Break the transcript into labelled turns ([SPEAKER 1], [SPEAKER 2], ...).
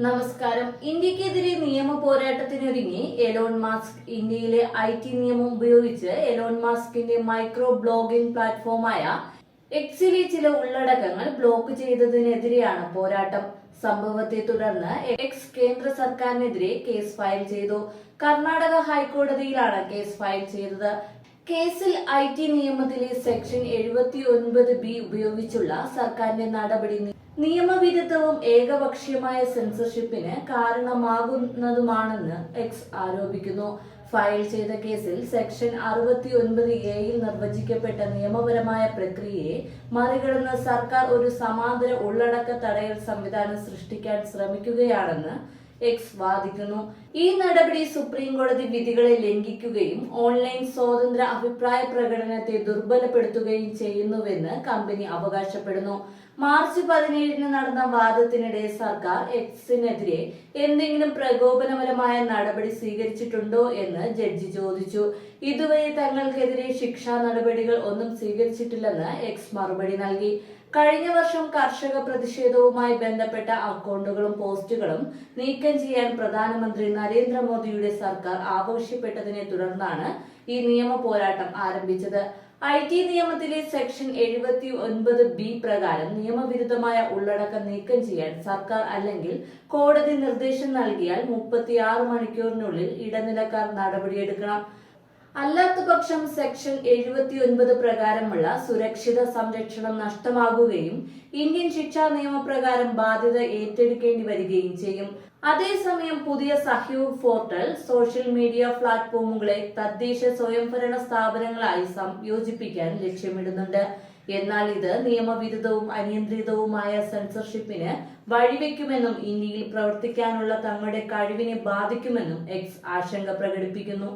[SPEAKER 1] നമസ്കാരം. ഇന്ത്യക്കെതിരെ നിയമ പോരാട്ടത്തിനൊരുങ്ങി എലോൺ മാസ്ക് ഇന്ത്യയിലെ ഐ ടി നിയമം ഉപയോഗിച്ച് എലോൺ മാസ്കിന്റെ മൈക്രോ ബ്ലോഗിംഗ് പ്ലാറ്റ്ഫോമായ എക്സിലെ ചില ഉള്ളടക്കങ്ങൾ ബ്ലോക്ക് ചെയ്തതിനെതിരെയാണ് പോരാട്ടം. സംഭവത്തെ തുടർന്ന് എക്സ് കേന്ദ്ര സർക്കാരിനെതിരെ കേസ് ഫയൽ ചെയ്തു. കർണാടക ഹൈക്കോടതിയിലാണ് കേസ് ഫയൽ ചെയ്തത്. കേസിൽ ഐ ടി നിയമത്തിലെ സെക്ഷൻ എഴുപത്തി ഒൻപത് ബി ഉപയോഗിച്ചുള്ള സർക്കാരിന്റെ നടപടി നിയമവിരുദ്ധവും ഏകപക്ഷീയമായ സെൻസർഷിപ്പിന് കാരണമാകുന്നതുമാണെന്ന് എക്സ് ആരോപിക്കുന്നു. ഫയൽ ചെയ്ത കേസിൽ സെക്ഷൻ അറുപത്തി ഒൻപത് എയിൽ നിർവചിക്കപ്പെട്ട നിയമപരമായ പ്രക്രിയയെ മറികടന്ന് സർക്കാർ ഒരു സമാന്തര ഉള്ളടക്ക തടയൽ സംവിധാനം സൃഷ്ടിക്കാൻ ശ്രമിക്കുകയാണെന്ന് എക്സ് വാദിക്കുന്നു ഈ നടപടി സുപ്രീം കോടതി വിധികളെ ലംഘിക്കുകയും ഓൺലൈൻ സ്വതന്ത്ര അഭിപ്രായ പ്രകടനത്തെ ദുർബലപ്പെടുത്തുകയും ചെയ്യുന്നുവെന്ന് കമ്പനി അവകാശപ്പെടുന്നു. മാർച്ച് പതിനേഴിന് നടന്ന വാദത്തിനിടെ സർക്കാർ എക്സിനെതിരെ എന്തെങ്കിലും പ്രകോപനപരമായ നടപടി സ്വീകരിച്ചിട്ടുണ്ടോ എന്ന് ജഡ്ജി ചോദിച്ചു. ഇതുവരെ തങ്ങൾക്കെതിരെ ശിക്ഷാ നടപടികൾ ഒന്നും സ്വീകരിച്ചിട്ടില്ലെന്ന് എക്സ് മറുപടി നൽകി. കഴിഞ്ഞ വർഷം കർഷക പ്രതിഷേധവുമായി ബന്ധപ്പെട്ട അക്കൗണ്ടുകളും പോസ്റ്റുകളും നീക്കം ചെയ്യാൻ പ്രധാനമന്ത്രി നരേന്ദ്രമോദിയുടെ സർക്കാർ ആവശ്യപ്പെട്ടതിനെ തുടർന്നാണ് ഈ നിയമ പോരാട്ടം ആരംഭിച്ചത്. ഐ ടി നിയമത്തിലെ സെക്ഷൻ എഴുപത്തി ഒൻപത് ബി പ്രകാരം നിയമവിരുദ്ധമായ ഉള്ളടക്കം നീക്കം ചെയ്യാൻ സർക്കാർ അല്ലെങ്കിൽ കോടതി നിർദ്ദേശം നൽകിയാൽ മുപ്പത്തിയാറ് മണിക്കൂറിനുള്ളിൽ ഇടനിലക്കാർ നടപടിയെടുക്കണം. അല്ലാത്തപക്ഷം സെക്ഷൻ എഴുപത്തി ഒൻപത് പ്രകാരമുള്ള സുരക്ഷിത സംരക്ഷണം നഷ്ടമാകുകയും ഇന്ത്യൻ ശിക്ഷാ നിയമപ്രകാരം ബാധ്യത ഏറ്റെടുക്കേണ്ടി വരികയും ചെയ്യും. അതേസമയം പുതിയ സഹ്യോഗ് പോർട്ടൽ സോഷ്യൽ മീഡിയ പ്ലാറ്റ്ഫോമുകളെ തദ്ദേശ സ്വയംഭരണ സ്ഥാപനങ്ങളായി സംയോജിപ്പിക്കാൻ ലക്ഷ്യമിടുന്നുണ്ട്. എന്നാൽ ഇത് നിയമവിരുദ്ധവും അനിയന്ത്രിതവുമായ സെൻസർഷിപ്പിന് വഴിവെക്കുമെന്നും ഇന്ത്യയിൽ പ്രവർത്തിക്കാനുള്ള തങ്ങളുടെ കഴിവിനെ ബാധിക്കുമെന്നും എക്സ് ആശങ്ക പ്രകടിപ്പിക്കുന്നു.